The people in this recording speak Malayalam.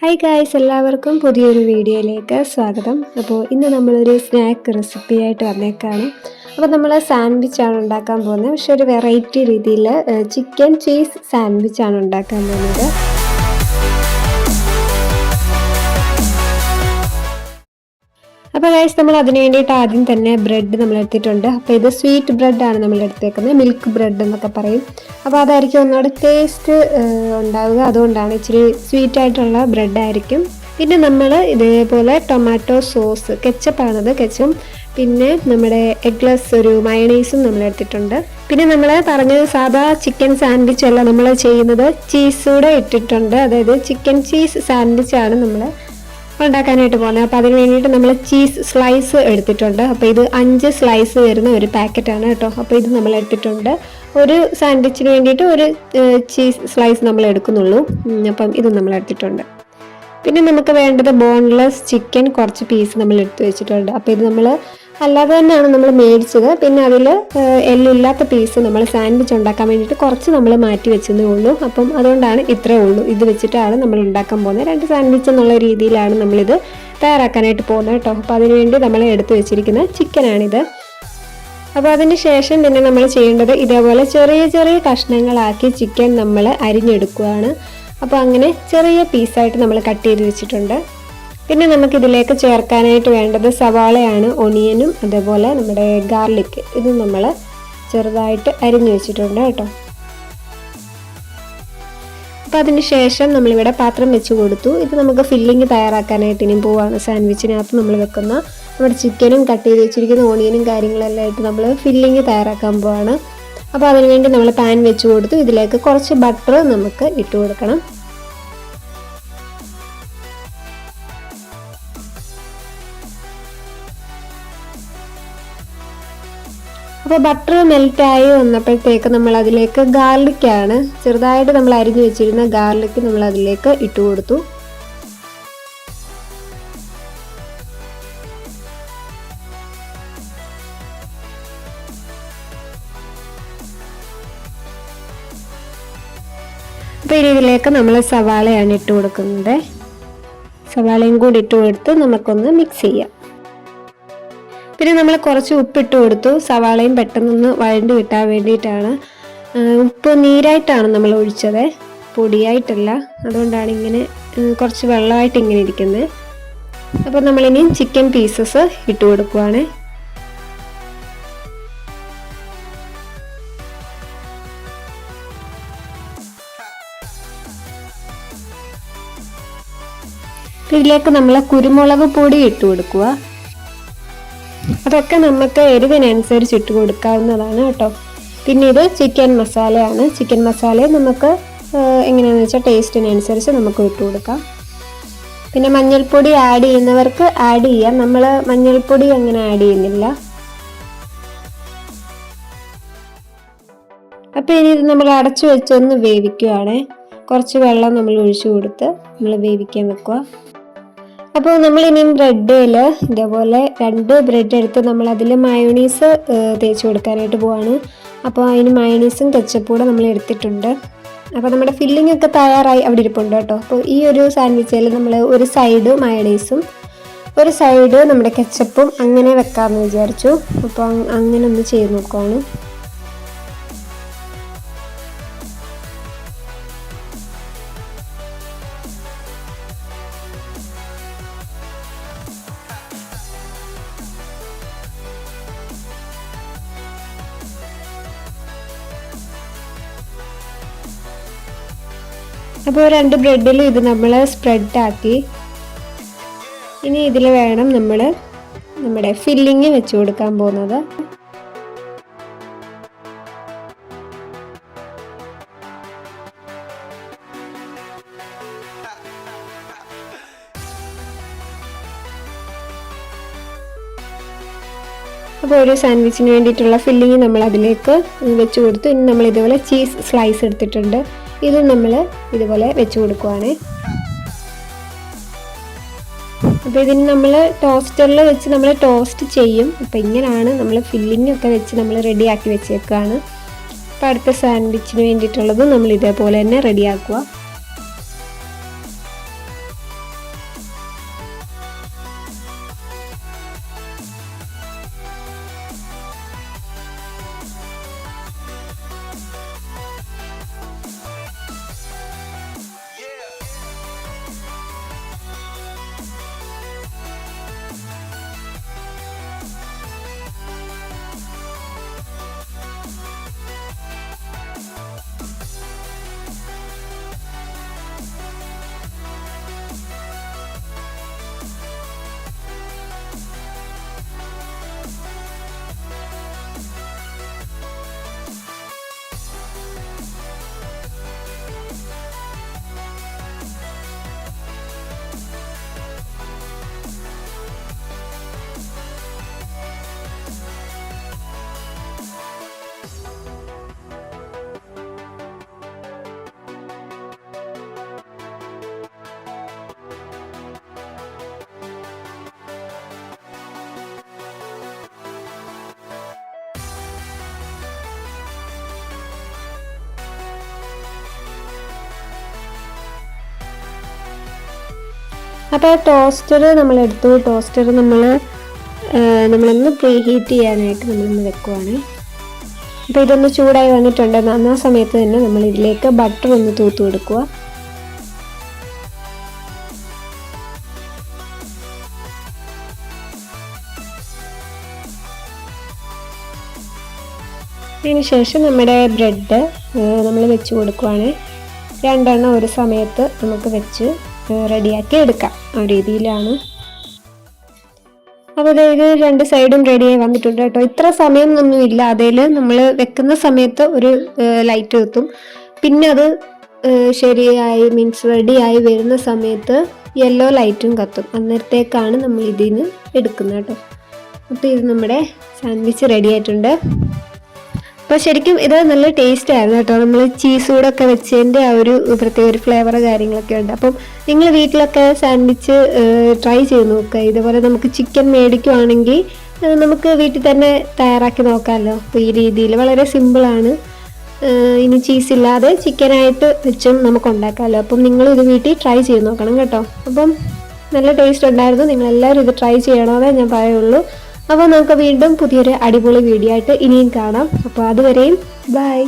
ഹായ് ഗായ്സ് എല്ലാവർക്കും പുതിയൊരു വീഡിയോയിലേക്ക് സ്വാഗതം. അപ്പോൾ ഇന്ന് നമ്മളൊരു സ്നാക്ക് റെസിപ്പി ആയിട്ട് വന്നേക്കാണ്. അപ്പോൾ നമ്മൾ സാൻഡ്വിച്ച് ആണ് ഉണ്ടാക്കാൻ പോകുന്നത്. പക്ഷെ ഒരു വെറൈറ്റി രീതിയിൽ ചിക്കൻ ചീസ് ആണ് ഉണ്ടാക്കാൻ പോകുന്നത്. അപ്പോൾ ഗൈസ് നമ്മൾ അതിന് വേണ്ടിയിട്ട് ആദ്യം തന്നെ ബ്രെഡ് നമ്മൾ എടുത്തിട്ടുണ്ട്. അപ്പോൾ ഇത് സ്വീറ്റ് ബ്രെഡാണ് നമ്മൾ എടുത്തേക്കുന്നത്. മിൽക്ക് ബ്രെഡ് എന്നൊക്കെ പറയും. അപ്പോൾ അതായിരിക്കും ഒന്നുകൂടെ ടേസ്റ്റ് ഉണ്ടാവുക. അതുകൊണ്ടാണ് ഇച്ചിരി സ്വീറ്റ് ആയിട്ടുള്ള ബ്രെഡ് ആയിരിക്കും. പിന്നെ നമ്മൾ ഇതേപോലെ ടൊമാറ്റോ സോസ് കെച്ചപ്പാണത് കെച്ചും പിന്നെ നമ്മുടെ എഗ്ലസ് ഒരു മയണൈസും നമ്മൾ എടുത്തിട്ടുണ്ട്. പിന്നെ നമ്മൾ പറഞ്ഞത് സാധാ ചിക്കൻ സാൻഡ്വിച്ച് അല്ല നമ്മൾ ചെയ്യുന്നത്. ചീസ് കൂടെ ഇട്ടിട്ടുണ്ട്. അതായത് ചിക്കൻ ചീസ് സാൻഡ്വിച്ചാണ് നമ്മൾ ഉണ്ടാക്കാനായിട്ട് പോകുന്നത്. അപ്പോൾ അതിന് വേണ്ടിയിട്ട് നമ്മൾ ചീസ് സ്ലൈസ് എടുത്തിട്ടുണ്ട്. അപ്പോൾ ഇത് അഞ്ച് സ്ലൈസ് വരുന്ന ഒരു പാക്കറ്റാണ് കേട്ടോ. അപ്പോൾ ഇത് നമ്മൾ എടുത്തിട്ടുണ്ട്. ഒരു സാൻഡ്വിച്ചിന് വേണ്ടിയിട്ട് ഒരു ചീസ് സ്ലൈസ് നമ്മൾ എടുക്കുന്നുള്ളൂ. അപ്പം ഇത് നമ്മൾ എടുത്തിട്ടുണ്ട്. പിന്നെ നമുക്ക് വേണ്ടത് ബോൺലെസ് ചിക്കൻ കുറച്ച് പീസ് നമ്മൾ എടുത്തു വെച്ചിട്ടുണ്ട്. അപ്പോൾ ഇത് നമ്മൾ അല്ലാതെ തന്നെയാണ് നമ്മൾ മേടിച്ചത്. പിന്നെ അതിൽ എല്ലില്ലാത്ത പീസ് നമ്മൾ സാൻഡ്വിച്ച് ഉണ്ടാക്കാൻ വേണ്ടിയിട്ട് കുറച്ച് നമ്മൾ മാറ്റി വെച്ചതേ ഉള്ളൂ. അപ്പം അതുകൊണ്ടാണ് ഇത്രേ ഉള്ളൂ. ഇത് വെച്ചിട്ടാണ് നമ്മൾ ഉണ്ടാക്കാൻ പോകുന്നത്. രണ്ട് സാൻഡ്വിച്ച് എന്നുള്ള രീതിയിലാണ് നമ്മളിത് തയ്യാറാക്കാനായിട്ട് പോകുന്നത് കേട്ടോ. അപ്പോൾ അതിനുവേണ്ടി നമ്മൾ എടുത്തു വെച്ചിരിക്കുന്ന ചിക്കനാണിത്. അപ്പോൾ അതിന് ശേഷം പിന്നെ നമ്മൾ ചെയ്യേണ്ടത് ഇതേപോലെ ചെറിയ ചെറിയ കഷ്ണങ്ങളാക്കി ചിക്കൻ നമ്മൾ അരിഞ്ഞെടുക്കുകയാണ് അപ്പോൾ അങ്ങനെ ചെറിയ പീസായിട്ട് നമ്മൾ കട്ട് ചെയ്ത് വെച്ചിട്ടുണ്ട്. പിന്നെ നമുക്ക് ഇതിലേക്ക് ചേർക്കാനായിട്ട് വേണ്ടത് സവാളയാണ് ഒണിയനും അതേപോലെ നമ്മുടെ ഗാർലിക്. ഇത് നമ്മൾ ചെറുതായിട്ട് അരിഞ്ഞു വെച്ചിട്ടുണ്ട് കേട്ടോ. അപ്പോൾ അതിന് ശേഷം നമ്മളിവിടെ പാത്രം വെച്ച് കൊടുത്തു. ഇത് നമുക്ക് ഫില്ലിങ് തയ്യാറാക്കാനായിട്ട് ഇനിയും പോവാണ്. സാൻഡ്വിച്ചിനകത്ത് നമ്മൾ വെക്കുന്ന നമ്മുടെ ചിക്കനും കട്ട് ചെയ്ത് വെച്ചിരിക്കുന്ന ഓണിയനും കാര്യങ്ങളെല്ലാം ആയിട്ട് നമ്മൾ ഫില്ലിങ് തയ്യാറാക്കാൻ പോവാണ്. അപ്പോൾ അതിനുവേണ്ടി നമ്മൾ പാൻ വെച്ച് കൊടുത്തു. ഇതിലേക്ക് കുറച്ച് ബട്ടർ നമുക്ക് ഇട്ട് കൊടുക്കണം. അപ്പോൾ ബട്ടർ മെൽറ്റായി വന്നപ്പോഴത്തേക്ക് നമ്മൾ അതിലേക്ക് ഗാർലിക്കാണ് ചെറുതായിട്ട് നമ്മൾ അരിഞ്ഞു വെച്ചിരുന്ന ഗാർലിക്ക് നമ്മൾ അതിലേക്ക് ഇട്ട് കൊടുത്തു. അപ്പോൾ ഇനി ഇതിലേക്ക് നമ്മൾ സവാളയാണ് ഇട്ട് കൊടുക്കുന്നത്. സവാളയും കൂടി ഇട്ട് കൊടുത്ത് നമുക്കൊന്ന് മിക്സ് ചെയ്യാം. പിന്നെ നമ്മൾ കുറച്ച് ഉപ്പിട്ട് കൊടുത്തു. സവാളയും പെട്ടെന്നൊന്ന് വഴണ്ട് കിട്ടാൻ വേണ്ടിയിട്ടാണ്. ഉപ്പ് നീരായിട്ടാണ് നമ്മൾ ഒഴിച്ചത്. പൊടിയായിട്ടല്ല. അതുകൊണ്ടാണ് ഇങ്ങനെ കുറച്ച് വെള്ളമായിട്ട് ഇങ്ങനെ ഇരിക്കുന്നത്. അപ്പോൾ നമ്മളിനി ചിക്കൻ പീസസ് ഇട്ട് കൊടുക്കുവാണ്. ഇതിലേക്ക് നമ്മൾ കുരുമുളക് പൊടി ഇട്ട് കൊടുക്കുക അതൊക്കെ നമുക്ക് എരിവിനനുസരിച്ച് ഇട്ട് കൊടുക്കാവുന്നതാണ് കേട്ടോ. പിന്നെ ഇത് ചിക്കൻ മസാലയാണ് ചിക്കൻ മസാല നമുക്ക് എങ്ങനെയാണെന്ന് വെച്ചാൽ ടേസ്റ്റിനനുസരിച്ച് നമുക്ക് ഇട്ട് കൊടുക്കാം. പിന്നെ മഞ്ഞൾപ്പൊടി ആഡ് ചെയ്യുന്നവർക്ക് ആഡ് ചെയ്യാം. നമ്മൾ മഞ്ഞൾപ്പൊടി അങ്ങനെ ആഡ് ചെയ്യുന്നില്ല. അപ്പോൾ ഇനി ഇത് നമ്മൾ അടച്ചു വെച്ചൊന്ന് വേവിക്കുകയാണേ കുറച്ച് വെള്ളം നമ്മൾ ഒഴിച്ചു കൊടുത്ത് നമ്മൾ വേവിക്കാൻ വെക്കുക. അപ്പോൾ നമ്മൾ ഇനിയും ബ്രെഡിൽ ഇതേപോലെ രണ്ട് ബ്രെഡ് എടുത്ത് നമ്മൾ അതിൽ മയോണീസ് തേച്ച് കൊടുക്കാനായിട്ട് പോവാണ്. അപ്പോൾ അതിന് മയോണീസും കെച്ചപ്പൂടെ നമ്മൾ എടുത്തിട്ടുണ്ട്. അപ്പോൾ നമ്മുടെ ഫില്ലിംഗ് ഒക്കെ തയ്യാറായി അവിടെ ഇരിപ്പുണ്ട് കേട്ടോ. അപ്പോൾ ഈ ഒരു സാൻഡ്വിച്ചിൽ നമ്മൾ ഒരു സൈഡ് മയണീസും ഒരു സൈഡ് നമ്മുടെ കെച്ചപ്പും അങ്ങനെ വെക്കാമെന്ന് വിചാരിച്ചു. അപ്പോൾ അങ്ങനെ ഒന്ന് ചെയ്ത് നോക്കുവാണ്. അപ്പോൾ രണ്ട് ബ്രെഡിൽ ഇത് നമ്മൾ സ്പ്രെഡാക്കി ഇനി ഇതിൽ വേണം നമ്മൾ നമ്മുടെ ഫില്ലിങ് വെച്ച് കൊടുക്കാൻ പോകുന്നത്. അപ്പോൾ ഒരു സാൻഡ്വിച്ചിന് വേണ്ടിയിട്ടുള്ള ഫില്ലിങ് നമ്മൾ അതിലേക്ക് വെച്ച് കൊടുത്തു. ഇനി നമ്മൾ ഇതുപോലെ ചീസ് സ്ലൈസ് എടുത്തിട്ടുണ്ട്. ഇത് നമ്മൾ ഇതുപോലെ വെച്ച് കൊടുക്കുവാണ്. അപ്പോൾ ഇതിന് നമ്മൾ ടോസ്റ്ററിൽ വെച്ച് നമ്മൾ ടോസ്റ്റ് ചെയ്യും. അപ്പോൾ ഇങ്ങനെയാണ് നമ്മൾ ഫില്ലിംഗ് ഒക്കെ വെച്ച് നമ്മൾ റെഡിയാക്കി വെച്ചേക്കുകയാണ് അപ്പോൾ അടുത്ത സാൻഡ്വിച്ചിന് വേണ്ടിയിട്ടുള്ളത് നമ്മൾ ഇതേപോലെ തന്നെ റെഡിയാക്കുക അപ്പോൾ ടോസ്റ്റർ നമ്മൾ എടുത്തു. ടോസ്റ്റർ നമ്മൾ നമ്മളൊന്ന് പ്രീ ഹീറ്റ് ചെയ്യാനായിട്ട് നമ്മളൊന്ന് വെക്കുവാണ്. അപ്പോൾ ഇതൊന്ന് ചൂടായി വന്നിട്ടുണ്ട്. ആ സമയത്ത് തന്നെ നമ്മൾ ഇതിലേക്ക് ബട്ടർ ഒന്ന് തൂത്ത് കൊടുക്കുക. അതിന് ശേഷം നമ്മുടെ ബ്രെഡ് നമ്മൾ വെച്ച് കൊടുക്കുവാണ്. രണ്ടെണ്ണം ഒരു സമയത്ത് നമുക്ക് വെച്ച് റെഡിയാക്കി എടുക്കാം. ആ രീതിയിലാണ്. അപ്പോൾ ഇത് രണ്ട് സൈഡും റെഡിയായി വന്നിട്ടുണ്ട് കേട്ടോ. ഇത്ര സമയം ഒന്നും ഇല്ല. അതിൽ നമ്മൾ വെക്കുന്ന സമയത്ത് ഒരു ലൈറ്റ് എത്തും. പിന്നെ അത് ശരിയായി മീൻസ് റെഡിയായി വരുന്ന സമയത്ത് യെല്ലോ ലൈറ്റും കത്തും. അന്നേരത്തേക്കാണ് നമ്മൾ ഇതിൽ നിന്ന് എടുക്കുന്നത് കേട്ടോ. അപ്പോൾ ഇത് നമ്മുടെ സാൻഡ്വിച്ച് റെഡി ആയിട്ടുണ്ട്. അപ്പോൾ ശരിക്കും ഇത് നല്ല ടേസ്റ്റ് ആയിരുന്നു കേട്ടോ. നമ്മൾ ചീസ് കൂടൊക്കെ വെച്ചതിന്റെ ആ ഒരു പ്രത്യേക ഒരു ഫ്ലേവർ കാര്യങ്ങളൊക്കെ ഉണ്ട്. അപ്പം നിങ്ങൾ വീട്ടിലൊക്കെ സാൻഡ്വിച്ച് ട്രൈ ചെയ്ത് നോക്കുക. ഇതുപോലെ നമുക്ക് ചിക്കൻ മേടിക്കുവാണെങ്കിൽ നമുക്ക് വീട്ടിൽ തന്നെ തയ്യാറാക്കി നോക്കാമല്ലോ. അപ്പോൾ ഈ രീതിയിൽ വളരെ സിമ്പിളാണ് ഇനി ചീസ് ഇല്ലാതെ ചിക്കനായിട്ട് വെച്ചും നമുക്ക് ഉണ്ടാക്കാമല്ലോ. അപ്പം നിങ്ങൾ ഇത് വീട്ടിൽ ട്രൈ ചെയ്ത് നോക്കണം കേട്ടോ. അപ്പം നല്ല ടേസ്റ്റ് ഉണ്ടായിരുന്നു. നിങ്ങളെല്ലാവരും ഇത് ട്രൈ ചെയ്യണമെന്നേ ഞാൻ പറയുള്ളൂ. അപ്പോൾ നമുക്ക് വീണ്ടും പുതിയൊരു അടിപൊളി വീഡിയോ ആയിട്ട് ഇനിയും കാണാം. അപ്പോൾ അതുവരെയും ബൈ